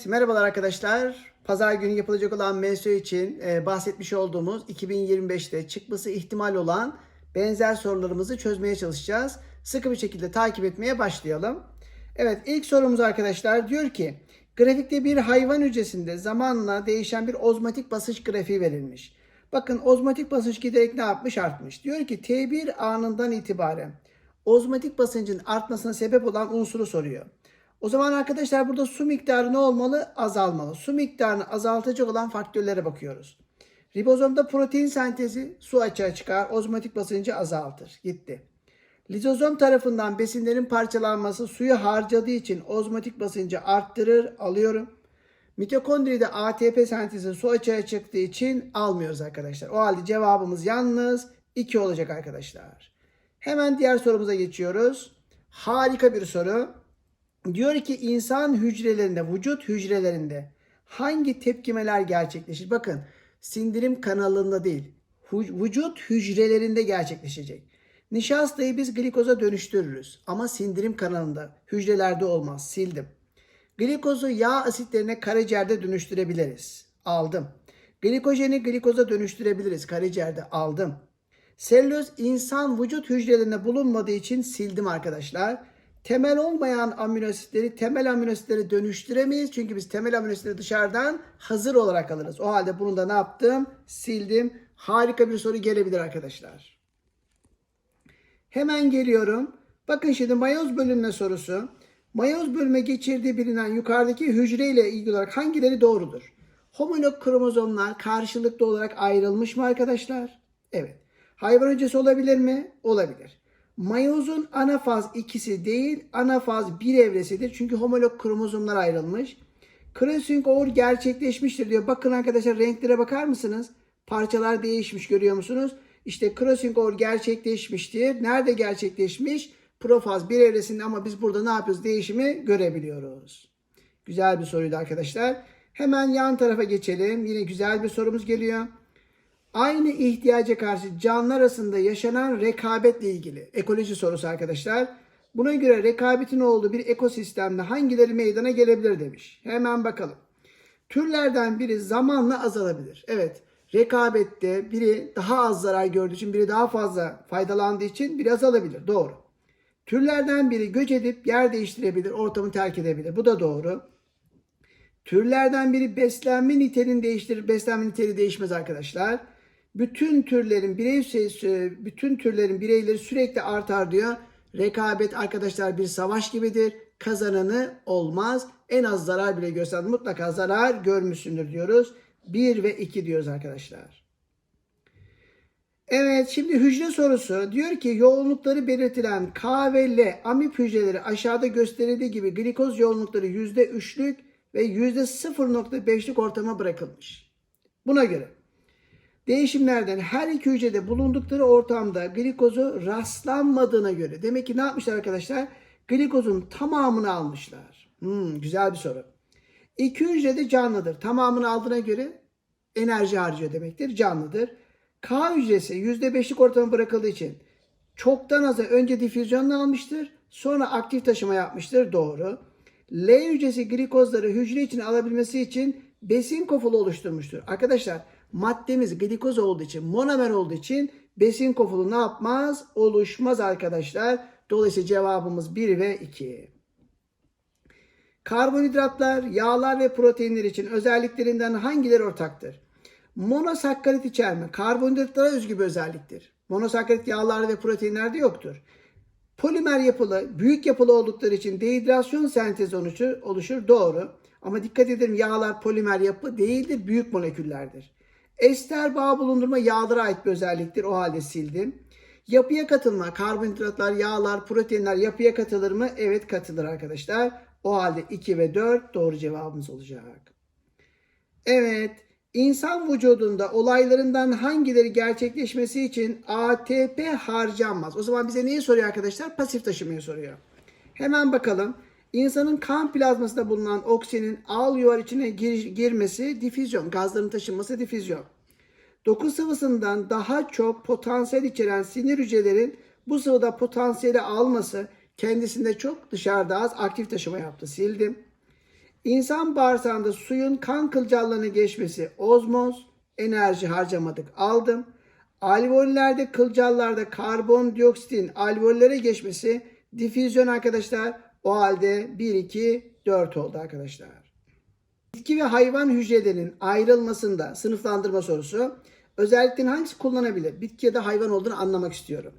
Evet, merhabalar arkadaşlar. Pazar günü yapılacak olan mensu için e, bahsetmiş olduğumuz 2025'te çıkması ihtimal olan benzer sorularımızı çözmeye çalışacağız. Sıkı bir şekilde takip etmeye başlayalım. Evet, ilk sorumuz arkadaşlar diyor ki grafikte bir hayvan hücresinde zamanla değişen bir ozmotik basınç grafiği verilmiş. Bakın ozmotik basınç giderek ne yapmış? Artmış. Diyor ki T1 anından itibaren ozmotik basıncın artmasına sebep olan unsuru soruyor. O zaman arkadaşlar burada su miktarı ne olmalı? Azalmalı. Su miktarını azaltacak olan faktörlere bakıyoruz. Ribozomda protein sentezi su açığa çıkar, ozmotik basıncı azaltır. Gitti. Lizozom tarafından besinlerin parçalanması suyu harcadığı için ozmotik basıncı arttırır, alıyorum. Mitokondride ATP sentezi su açığa çıktığı için almıyoruz arkadaşlar. O halde cevabımız yalnız 2 olacak arkadaşlar. Hemen diğer sorumuza geçiyoruz. Harika bir soru. Diyor ki insan hücrelerinde, vücut hücrelerinde hangi tepkimeler gerçekleşir? Bakın sindirim kanalında değil, vücut hücrelerinde gerçekleşecek. Nişastayı biz glikoza dönüştürürüz ama sindirim kanalında, hücrelerde olmaz. Sildim. Glikozu yağ asitlerine karaciğerde dönüştürebiliriz. Aldım. Glikojeni glikoza dönüştürebiliriz. Karaciğerde aldım. Selüloz insan vücut hücrelerinde bulunmadığı için sildim arkadaşlar. Temel olmayan amino asitleri temel amino asitleri dönüştüremeyiz. Çünkü biz temel amino asitleri dışarıdan hazır olarak alırız. O halde bunu da ne yaptım? Sildim. Harika bir soru gelebilir arkadaşlar. Hemen geliyorum. Bakın şimdi mayoz bölünme sorusu. Mayoz bölünme geçirdiği bilinen yukarıdaki hücre ile ilgili olarak hangileri doğrudur? Homolog kromozomlar karşılıklı olarak ayrılmış mı arkadaşlar? Evet. Hayvan hücresi olabilir mi? Olabilir. Mayozun anafaz ikisi değil, anafaz bir evresidir. Çünkü homolog kromozomlar ayrılmış. Crossing over gerçekleşmiştir diyor. Bakın arkadaşlar renklere bakar mısınız? Parçalar değişmiş görüyor musunuz? İşte crossing over gerçekleşmiştir. Nerede gerçekleşmiş? Profaz bir evresinde ama biz burada ne yapıyoruz? Değişimi görebiliyoruz. Güzel bir soruydu arkadaşlar. Hemen yan tarafa geçelim. Yine güzel bir sorumuz geliyor. Aynı ihtiyaca karşı canlılar arasında yaşanan rekabetle ilgili ekoloji sorusu arkadaşlar. Buna göre rekabetin olduğu bir ekosistemde hangileri meydana gelebilir demiş. Hemen bakalım. Türlerden biri zamanla azalabilir. Evet, rekabette biri daha az zarar gördüğü için, biri daha fazla faydalandığı için biri azalabilir. Doğru. Türlerden biri göç edip yer değiştirebilir, ortamı terk edebilir. Bu da doğru. Türlerden biri beslenme niteliğini değiştirir. Beslenme niteliği değişmez arkadaşlar. Bütün türlerin birey bütün türlerin bireyleri sürekli artar diyor. Rekabet arkadaşlar bir savaş gibidir. Kazananı olmaz. En az zarar bile görsen mutlaka zarar görmüşsündür diyoruz. 1 ve 2 diyoruz arkadaşlar. Evet şimdi hücre sorusu diyor ki yoğunlukları belirtilen K ve L amip hücreleri aşağıda gösterildiği gibi glikoz yoğunlukları %3'lük ve %0.5'lik ortama bırakılmış. Buna göre değişimlerden her iki hücrede bulundukları ortamda glikozu rastlanmadığına göre demek ki ne yapmışlar arkadaşlar? Glikozun tamamını almışlar. Hmm, güzel bir soru. İki hücrede canlıdır. Tamamını aldığına göre enerji harcıyor demektir. Canlıdır. K hücresi %5'lik ortama bırakıldığı için çoktan aza önce difüzyonla almıştır. Sonra aktif taşıma yapmıştır. Doğru. L hücresi glikozları hücre için alabilmesi için besin kofulu oluşturmuştur. Arkadaşlar maddemiz glikoz olduğu için, monomer olduğu için besin kofulu ne yapmaz? Oluşmaz arkadaşlar. Dolayısıyla cevabımız 1 ve 2. Karbonhidratlar, yağlar ve proteinler için özelliklerinden hangileri ortaktır? Monosakkarit içerme karbonhidratlara özgü bir özelliktir. Monosakkarit yağlar ve proteinlerde yoktur. Polimer yapılı, büyük yapılı oldukları için dehidrasyon sentezi oluşur, oluşur. Doğru. Ama dikkat edelim yağlar polimer yapı değildir, büyük moleküllerdir. Ester bağ bulundurma yağlara ait bir özelliktir. O halde sildim. Yapıya katılma, karbonhidratlar, yağlar, proteinler yapıya katılır mı? Evet katılır arkadaşlar. O halde 2 ve 4 doğru cevabımız olacak. Evet, insan vücudunda olaylarından hangileri gerçekleşmesi için ATP harcanmaz? O zaman bize neyi soruyor arkadaşlar? Pasif taşımayı soruyor. Hemen bakalım. İnsanın kan plazmasında bulunan oksijenin al yuvar içine gir- girmesi difüzyon, gazların taşınması difüzyon. Doku sıvısından daha çok potansiyel içeren sinir hücrelerin bu sıvıda potansiyeli alması kendisinde çok dışarıda az aktif taşıma yaptı. Sildim. İnsan bağırsağında suyun kan kılcallarına geçmesi ozmoz, enerji harcamadık aldım. Alveollerde kılcallarda karbondioksitin alveollere geçmesi difüzyon arkadaşlar. O halde 1, 2, 4 oldu arkadaşlar. Bitki ve hayvan hücrelerinin ayrılmasında sınıflandırma sorusu. Özelliklerin hangisi kullanabilir? Bitki ya da hayvan olduğunu anlamak istiyorum.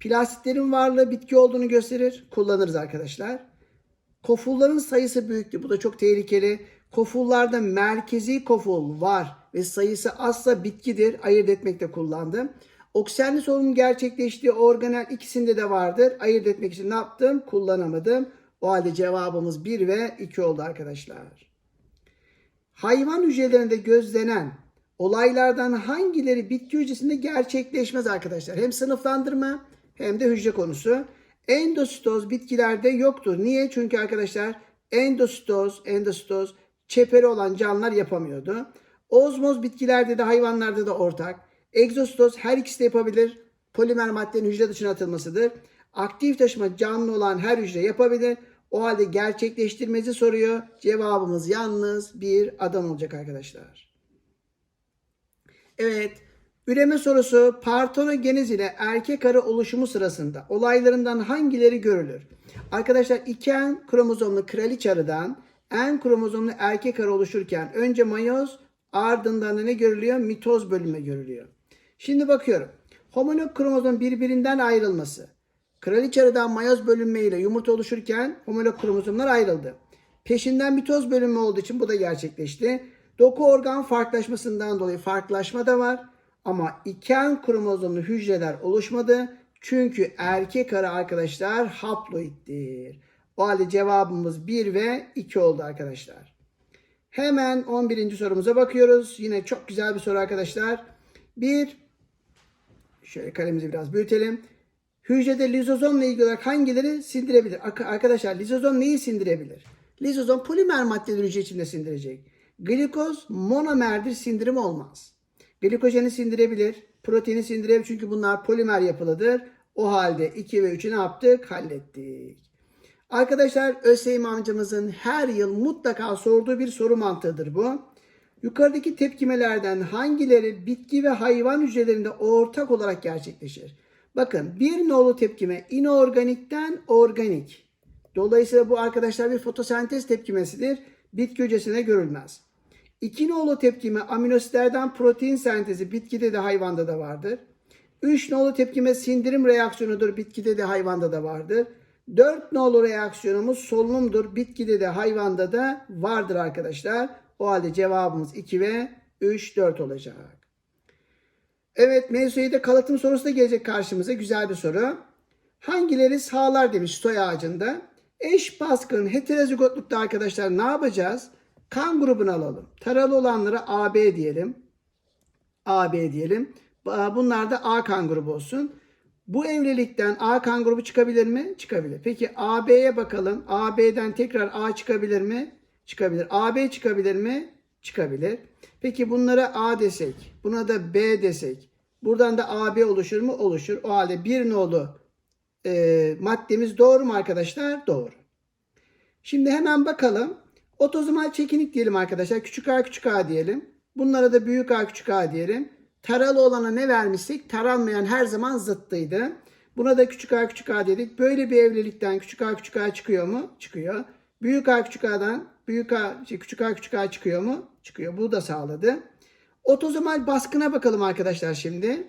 Plastiklerin varlığı bitki olduğunu gösterir. Kullanırız arkadaşlar. Kofulların sayısı büyüktü. Bu da çok tehlikeli. Kofullarda merkezi koful var ve sayısı azsa bitkidir. Ayırt etmekte kullandım. Oksijenli solunum gerçekleştiği organel ikisinde de vardır. Ayırt etmek için ne yaptım? Kullanamadım. O halde cevabımız 1 ve 2 oldu arkadaşlar. Hayvan hücrelerinde gözlenen olaylardan hangileri bitki hücresinde gerçekleşmez arkadaşlar? Hem sınıflandırma hem de hücre konusu. Endositoz bitkilerde yoktur. Niye? Çünkü arkadaşlar endositoz, endositoz çeperi olan canlılar yapamıyordu. Ozmoz bitkilerde de hayvanlarda da ortak. Egzositoz her ikisi de yapabilir. Polimer maddenin hücre dışına atılmasıdır. Aktif taşıma canlı olan her hücre yapabilir. O halde gerçekleştirmesi soruyor. Cevabımız yalnız bir adam olacak arkadaşlar. Evet. Üreme sorusu partenogeniz ile erkek arı oluşumu sırasında olaylarından hangileri görülür? Arkadaşlar iki en kromozomlu kraliç arıdan en kromozomlu erkek arı oluşurken önce mayoz ardından da ne görülüyor? Mitoz bölünme görülüyor. Şimdi bakıyorum. Homolog kromozom birbirinden ayrılması. Kraliç arıdan mayoz bölünme ile yumurta oluşurken homolog kromozomlar ayrıldı. Peşinden mitoz bölünme olduğu için bu da gerçekleşti. Doku organ farklılaşmasından dolayı farklılaşma da var. Ama iken kromozomlu hücreler oluşmadı. Çünkü erkek arı arkadaşlar haploittir. O halde cevabımız 1 ve 2 oldu arkadaşlar. Hemen 11. sorumuza bakıyoruz. Yine çok güzel bir soru arkadaşlar. Bir, şöyle kalemizi biraz büyütelim. Hücrede lizozomla ilgili olarak hangileri sindirebilir? Arkadaşlar lizozom neyi sindirebilir? Lizozom polimer maddeleri hücre içinde sindirecek. Glikoz monomerdir sindirim olmaz. Glikojeni sindirebilir. Proteini sindirebilir çünkü bunlar polimer yapılıdır. O halde 2 ve 3'ü ne yaptık? Hallettik. Arkadaşlar Özseyim amcamızın her yıl mutlaka sorduğu bir soru mantığıdır bu. Yukarıdaki tepkimelerden hangileri bitki ve hayvan hücrelerinde ortak olarak gerçekleşir? Bakın bir nolu tepkime inorganikten organik. Dolayısıyla bu arkadaşlar bir fotosentez tepkimesidir. Bitki hücresine görülmez. İki nolu tepkime aminositlerden protein sentezi bitkide de hayvanda da vardır. Üç nolu tepkime sindirim reaksiyonudur. Bitkide de hayvanda da vardır. Dört nolu reaksiyonumuz solunumdur. Bitkide de hayvanda da vardır arkadaşlar. O halde cevabımız 2 ve 3, 4 olacak. Evet mevzuide kalıtım sorusu da gelecek karşımıza. Güzel bir soru. Hangileri sağlar demiş soy ağacında. Eş baskın heterozigotlukta arkadaşlar ne yapacağız? Kan grubunu alalım. Taralı olanlara AB diyelim. AB diyelim. Bunlar da A kan grubu olsun. Bu evlilikten A kan grubu çıkabilir mi? Çıkabilir. Peki AB'ye bakalım. AB'den tekrar A çıkabilir mi? Çıkabilir. AB çıkabilir mi? Çıkabilir. Peki bunlara A desek, buna da B desek. Buradan da AB oluşur mu? Oluşur. O halde bir nolu e, maddemiz doğru mu arkadaşlar? Doğru. Şimdi hemen bakalım. Otozomal çekinik diyelim arkadaşlar. Küçük a küçük a diyelim. Bunlara da büyük a küçük a diyelim. Taralı olana ne vermişsek taranmayan her zaman zıttıydı. Buna da küçük a küçük a dedik. Böyle bir evlilikten küçük a küçük a çıkıyor mu? Çıkıyor. Büyük a küçük a'dan büyük a, şey, küçük a küçük a çıkıyor mu? Çıkıyor. Bu da sağladı. Otozomal baskına bakalım arkadaşlar şimdi.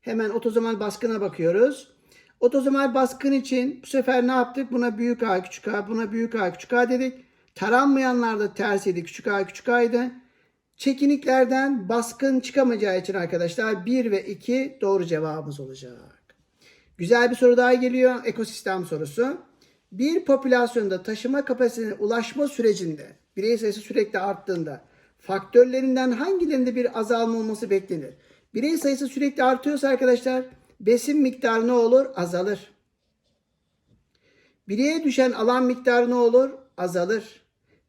Hemen otozomal baskına bakıyoruz. Otozomal baskın için bu sefer ne yaptık? Buna büyük A küçük A, buna büyük A küçük A dedik. Taranmayanlarda tersiydi. Küçük A küçük A'ydı. Çekiniklerden baskın çıkamayacağı için arkadaşlar 1 ve 2 doğru cevabımız olacak. Güzel bir soru daha geliyor. Ekosistem sorusu. Bir popülasyonda taşıma kapasitesine ulaşma sürecinde birey sayısı sürekli arttığında faktörlerinden hangilerinde bir azalma olması beklenir? Birey sayısı sürekli artıyorsa arkadaşlar besin miktarı ne olur? Azalır. Bireye düşen alan miktarı ne olur? Azalır.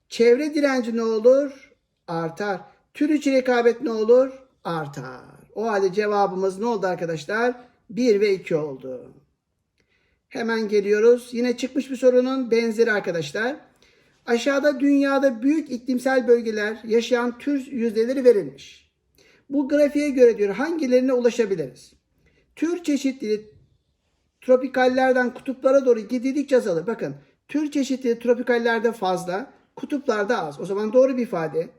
Çevre direnci ne olur? Artar. Tür içi rekabet ne olur? Artar. O halde cevabımız ne oldu arkadaşlar? 1 ve 2 oldu. Hemen geliyoruz. Yine çıkmış bir sorunun benzeri arkadaşlar. Aşağıda dünyada büyük iklimsel bölgeler yaşayan tür yüzdeleri verilmiş. Bu grafiğe göre diyor hangilerine ulaşabiliriz? Tür çeşitliliği tropikallerden kutuplara doğru gidildikçe azalır. Bakın tür çeşitliliği tropikallerde fazla, kutuplarda az. O zaman doğru bir ifade.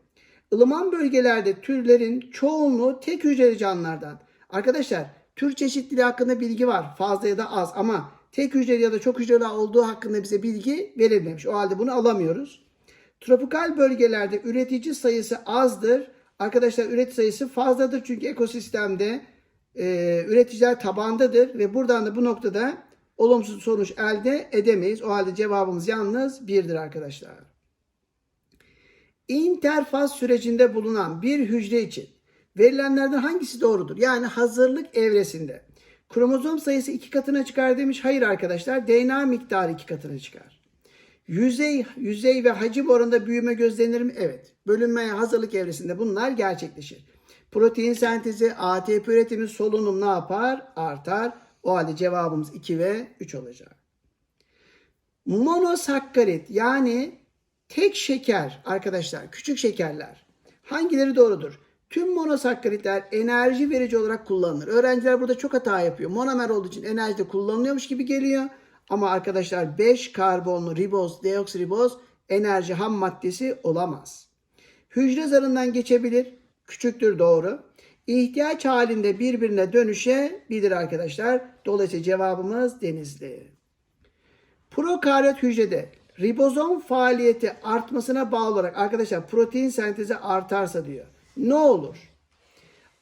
Ilıman bölgelerde türlerin çoğunluğu tek hücreli canlılardan. Arkadaşlar tür çeşitliliği hakkında bilgi var. Fazla ya da az ama tek hücreli ya da çok hücreli olduğu hakkında bize bilgi verilmemiş. O halde bunu alamıyoruz. Tropikal bölgelerde üretici sayısı azdır. Arkadaşlar üretici sayısı fazladır çünkü ekosistemde e, üreticiler tabandadır ve buradan da bu noktada olumsuz sonuç elde edemeyiz. O halde cevabımız yalnız birdir arkadaşlar. İnterfaz sürecinde bulunan bir hücre için verilenlerden hangisi doğrudur? Yani hazırlık evresinde kromozom sayısı iki katına çıkar demiş. Hayır arkadaşlar DNA miktarı iki katına çıkar. Yüzey, yüzey ve hacim oranında büyüme gözlenir mi? Evet. Bölünmeye hazırlık evresinde bunlar gerçekleşir. Protein sentezi, ATP üretimi, solunum ne yapar? Artar. O halde cevabımız 2 ve 3 olacak. Monosakkarit yani tek şeker arkadaşlar, küçük şekerler. Hangileri doğrudur? Tüm monosakkaritler enerji verici olarak kullanılır. Öğrenciler burada çok hata yapıyor. Monomer olduğu için enerji de kullanılıyormuş gibi geliyor. Ama arkadaşlar 5 karbonlu riboz, deoksiriboz enerji ham maddesi olamaz. Hücre zarından geçebilir. Küçüktür doğru. İhtiyaç halinde birbirine dönüşebilir arkadaşlar. Dolayısıyla cevabımız denizli. Prokaryot hücrede ribozom faaliyeti artmasına bağlı olarak arkadaşlar protein sentezi artarsa diyor. Ne olur?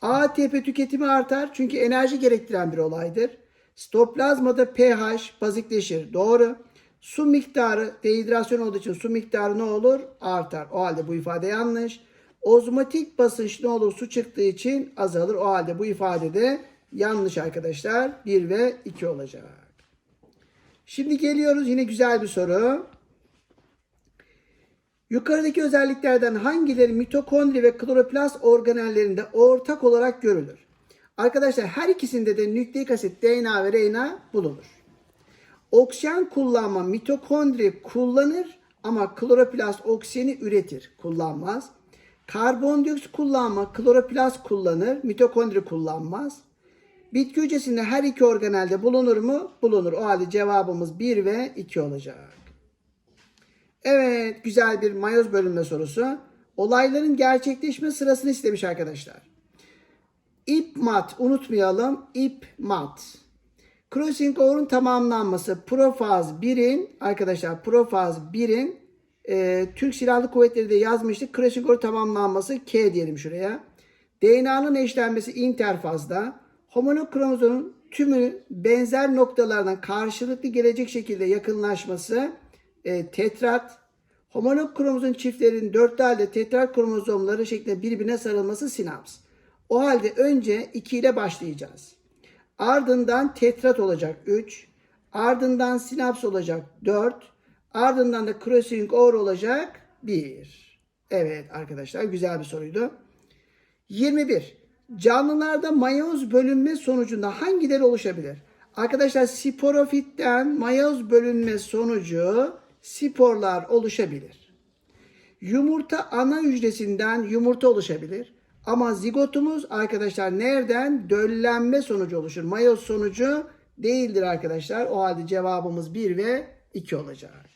ATP tüketimi artar çünkü enerji gerektiren bir olaydır. Stoplazmada pH bazikleşir. Doğru. Su miktarı dehidrasyon olduğu için su miktarı ne olur? Artar. O halde bu ifade yanlış. Ozmotik basınç ne olur? Su çıktığı için azalır. O halde bu ifade de yanlış arkadaşlar. 1 ve 2 olacak. Şimdi geliyoruz yine güzel bir soru. Yukarıdaki özelliklerden hangileri mitokondri ve kloroplast organellerinde ortak olarak görülür? Arkadaşlar her ikisinde de nükleik asit DNA ve RNA bulunur. Oksijen kullanma mitokondri kullanır ama kloroplast oksijeni üretir, kullanmaz. Karbondioksit kullanma kloroplast kullanır, mitokondri kullanmaz. Bitki hücresinde her iki organelde bulunur mu? Bulunur. O halde cevabımız 1 ve 2 olacak. Evet, güzel bir mayoz bölünme sorusu. Olayların gerçekleşme sırasını istemiş arkadaşlar. İp mat unutmayalım. İp mat. Crossing over'un tamamlanması profaz 1'in arkadaşlar profaz 1'in e, Türk Silahlı Kuvvetleri de yazmıştık. Crossing over tamamlanması K diyelim şuraya. DNA'nın eşlenmesi interfazda. Homolog kromozomun tümü benzer noktalardan karşılıklı gelecek şekilde yakınlaşması e, tetrat. Homolog kromozom çiftlerin dörtlü halde tetrat kromozomları şeklinde birbirine sarılması sinaps. O halde önce 2 ile başlayacağız. Ardından tetrat olacak 3. Ardından sinaps olacak 4. Ardından da crossing over olacak 1. Evet arkadaşlar güzel bir soruydu. 21. Canlılarda mayoz bölünme sonucunda hangileri oluşabilir? Arkadaşlar sporofitten mayoz bölünme sonucu sporlar oluşabilir. Yumurta ana hücresinden yumurta oluşabilir. Ama zigotumuz arkadaşlar nereden? Döllenme sonucu oluşur. Mayoz sonucu değildir arkadaşlar. O halde cevabımız 1 ve 2 olacak.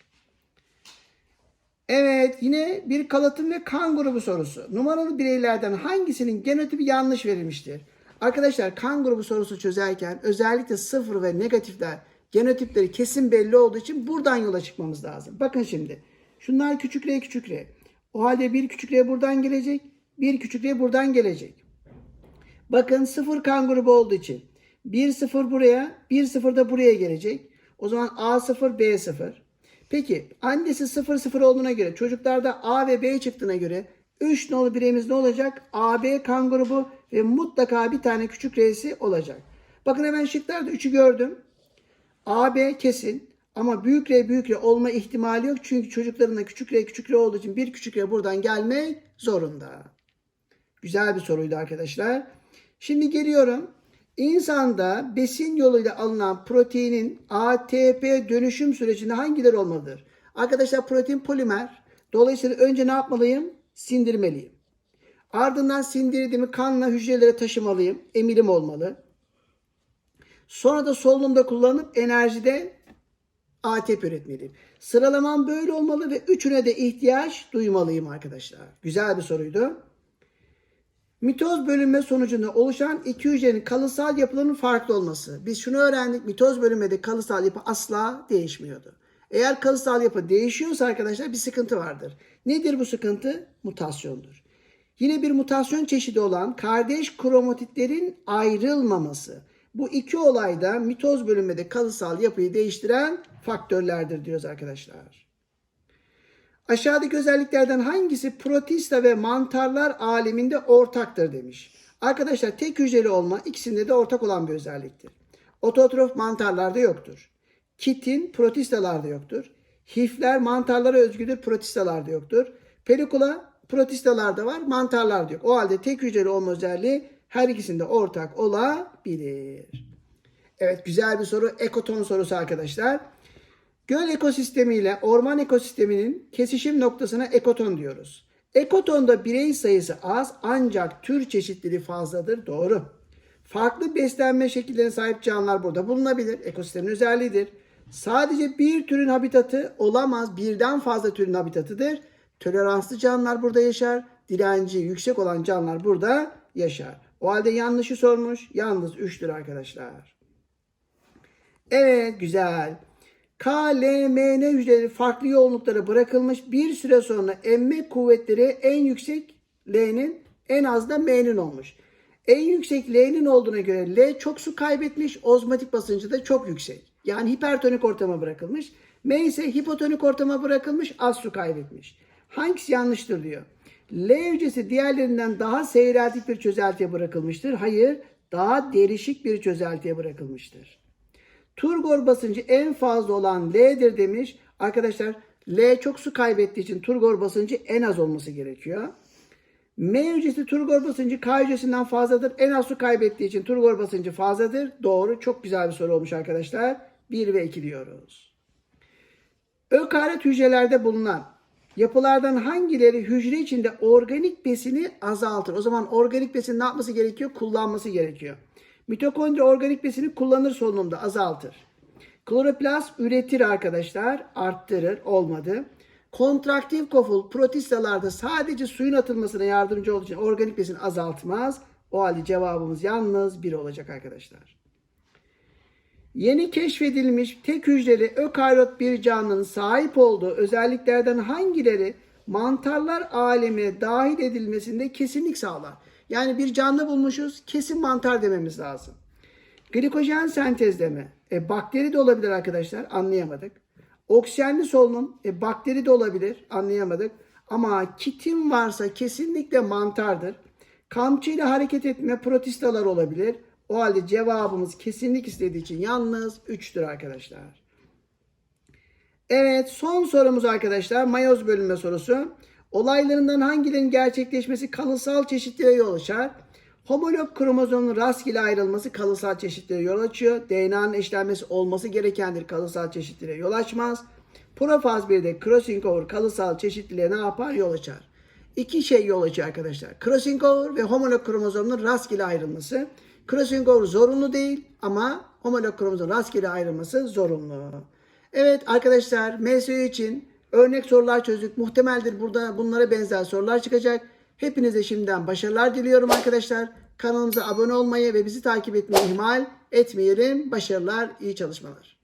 Evet yine bir kalıtım ve kan grubu sorusu. Numaralı bireylerden hangisinin genotipi yanlış verilmiştir? Arkadaşlar kan grubu sorusu çözerken özellikle sıfır ve negatifler genotipleri kesin belli olduğu için buradan yola çıkmamız lazım. Bakın şimdi şunlar küçük r küçük r. O halde bir küçük r buradan gelecek. Bir küçük r buradan gelecek. Bakın sıfır kan grubu olduğu için 1 0 buraya 1 0 da buraya gelecek. O zaman A 0 B 0. Peki annesi 0 0 olduğuna göre çocuklarda A ve B çıktığına göre 3 nolu bireyimiz ne olacak? AB kan grubu ve mutlaka bir tane küçük R'si olacak. Bakın hemen şıklarda 3'ü gördüm. AB kesin ama büyük R büyük R olma ihtimali yok. Çünkü çocuklarında küçük R küçük R olduğu için bir küçük R buradan gelmek zorunda. Güzel bir soruydu arkadaşlar. Şimdi geliyorum. İnsanda besin yoluyla alınan proteinin ATP dönüşüm sürecinde hangileri olmalıdır? Arkadaşlar protein polimer. Dolayısıyla önce ne yapmalıyım? Sindirmeliyim. Ardından sindirdiğimi kanla hücrelere taşımalıyım. Emilim olmalı. Sonra da solunumda kullanıp enerjide ATP üretmeliyim. Sıralamam böyle olmalı ve üçüne de ihtiyaç duymalıyım arkadaşlar. Güzel bir soruydu. Mitoz bölünme sonucunda oluşan iki hücrenin kalıtsal yapılarının farklı olması. Biz şunu öğrendik. Mitoz bölünmede kalıtsal yapı asla değişmiyordu. Eğer kalıtsal yapı değişiyorsa arkadaşlar bir sıkıntı vardır. Nedir bu sıkıntı? Mutasyondur. Yine bir mutasyon çeşidi olan kardeş kromatitlerin ayrılmaması. Bu iki olayda mitoz bölünmede kalıtsal yapıyı değiştiren faktörlerdir diyoruz arkadaşlar. Aşağıdaki özelliklerden hangisi protista ve mantarlar aleminde ortaktır demiş. Arkadaşlar tek hücreli olma ikisinde de ortak olan bir özelliktir. Ototrof mantarlarda yoktur. Kitin protistalarda yoktur. Hifler mantarlara özgüdür, protistalarda yoktur. Pelikula protistalarda var, mantarlarda yok. O halde tek hücreli olma özelliği her ikisinde ortak olabilir. Evet güzel bir soru. Ekoton sorusu arkadaşlar. Göl ekosistemi ile orman ekosisteminin kesişim noktasına ekoton diyoruz. Ekotonda birey sayısı az ancak tür çeşitliliği fazladır. Doğru. Farklı beslenme şekillerine sahip canlılar burada bulunabilir. Ekosistemin özelliğidir. Sadece bir türün habitatı olamaz. Birden fazla türün habitatıdır. Toleranslı canlılar burada yaşar. Direnci yüksek olan canlılar burada yaşar. O halde yanlışı sormuş. Yalnız 3'tür arkadaşlar. Evet güzel. KLMN hücreleri farklı yoğunluklara bırakılmış. Bir süre sonra emme kuvvetleri en yüksek L'nin en az da M'nin olmuş. En yüksek L'nin olduğuna göre L çok su kaybetmiş. Ozmotik basıncı da çok yüksek. Yani hipertonik ortama bırakılmış. M ise hipotonik ortama bırakılmış. Az su kaybetmiş. Hangisi yanlıştır diyor. L hücresi diğerlerinden daha seyreltik bir çözeltiye bırakılmıştır. Hayır, daha derişik bir çözeltiye bırakılmıştır. Turgor basıncı en fazla olan L'dir demiş. Arkadaşlar L çok su kaybettiği için turgor basıncı en az olması gerekiyor. M hücresi turgor basıncı K hücresinden fazladır. En az su kaybettiği için turgor basıncı fazladır. Doğru. Çok güzel bir soru olmuş arkadaşlar. 1 ve 2 diyoruz. Ökaryot hücrelerde bulunan yapılardan hangileri hücre içinde organik besini azaltır? O zaman organik besin ne yapması gerekiyor? Kullanması gerekiyor. Mitokondri organik besini kullanır solunumda azaltır. Kloroplast üretir arkadaşlar, arttırır, olmadı. Kontraktif koful protistalarda sadece suyun atılmasına yardımcı olduğu için organik besin azaltmaz. O halde cevabımız yalnız 1 olacak arkadaşlar. Yeni keşfedilmiş tek hücreli ökaryot bir canlının sahip olduğu özelliklerden hangileri mantarlar alemine dahil edilmesinde kesinlik sağlar? Yani bir canlı bulmuşuz kesin mantar dememiz lazım. Glikojen sentezleme. E, bakteri de olabilir arkadaşlar anlayamadık. Oksijenli solunum e, bakteri de olabilir anlayamadık. Ama kitin varsa kesinlikle mantardır. Kamçıyla hareket etme protistalar olabilir. O halde cevabımız kesinlik istediği için yalnız 3'tür arkadaşlar. Evet son sorumuz arkadaşlar mayoz bölünme sorusu. Olaylarından hangilerinin gerçekleşmesi kalıtsal çeşitliliğe yol açar? Homolog kromozomun rastgele ayrılması kalıtsal çeşitliliğe yol açıyor. DNA'nın eşlenmesi olması gerekendir kalıtsal çeşitliliğe yol açmaz. Profaz 1'de crossing over kalıtsal çeşitliliğe ne yapar? Yol açar. İki şey yol açıyor arkadaşlar. Crossing over ve homolog kromozomun rastgele ayrılması. Crossing over zorunlu değil ama homolog kromozomun rastgele ayrılması zorunlu. Evet arkadaşlar MSU için örnek sorular çözdük. Muhtemeldir burada bunlara benzer sorular çıkacak. Hepinize şimdiden başarılar diliyorum arkadaşlar. Kanalımıza abone olmayı ve bizi takip etmeyi ihmal etmeyelim. Başarılar, iyi çalışmalar.